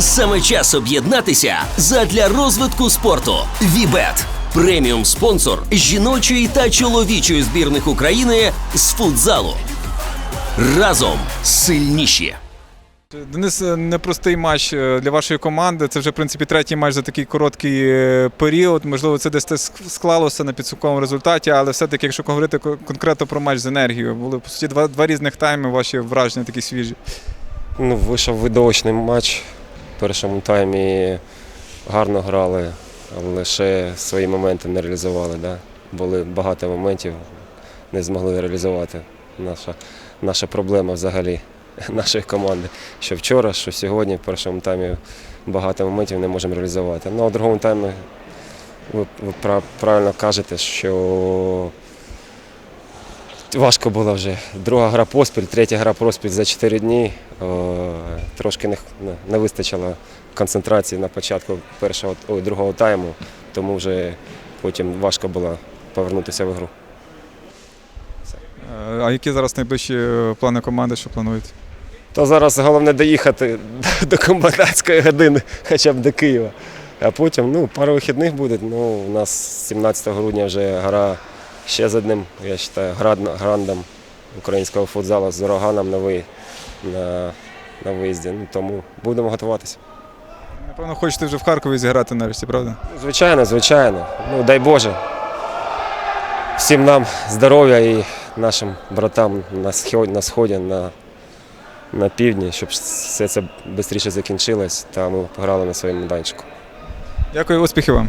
Саме час об'єднатися задля розвитку спорту. Вібет преміум спонсор жіночої та чоловічої збірних України з футзалу. Разом сильніші. Денис, е, непростий матч е, для вашої команди. Це вже в принципі третій матч за такий короткий е, період. Можливо, це десь склалося на підсумковому результаті, але все-таки, якщо говорити конкретно про матч з енергією, були по суті два, два різних тайми. Ваші враження такі свіжі. Ну, вийшов видовищний матч. Першому таймі гарно грали, але лише свої моменти не реалізували. Да? Були багато моментів, не змогли реалізувати. Наша, наша проблема взагалі нашої команди. Що вчора, що сьогодні, в першому таймі багато моментів не можемо реалізувати. Ну, а в другому таймі ви правильно кажете, що Важко було вже. Друга гра поспіль, третя гра поспіль за 4 дні. Трошки не, не- вистачило концентрації на початку першого ой, другого тайму, тому вже потім важко було повернутися в ігру. Е, А які зараз найближчі е, плани команди, що плануєте? То зараз головне доїхати до комендантської години, хоча б до Києва. А потім ну, пару вихідних буде. Ну, у нас 17 грудня вже гра ще з одним, я вважаю, грандом українського футзалу з ураганом новий на, на виїзді. Ну, тому будемо готуватися. Напевно, хочете вже в Харкові зіграти нарешті, правда? Звичайно, звичайно. Ну, дай Боже. Всім нам здоров'я і нашим братам на сході, на, сході, на, на півдні, щоб все це швидше закінчилось та ми пограли на своєму майданчику. Дякую, успіхів вам.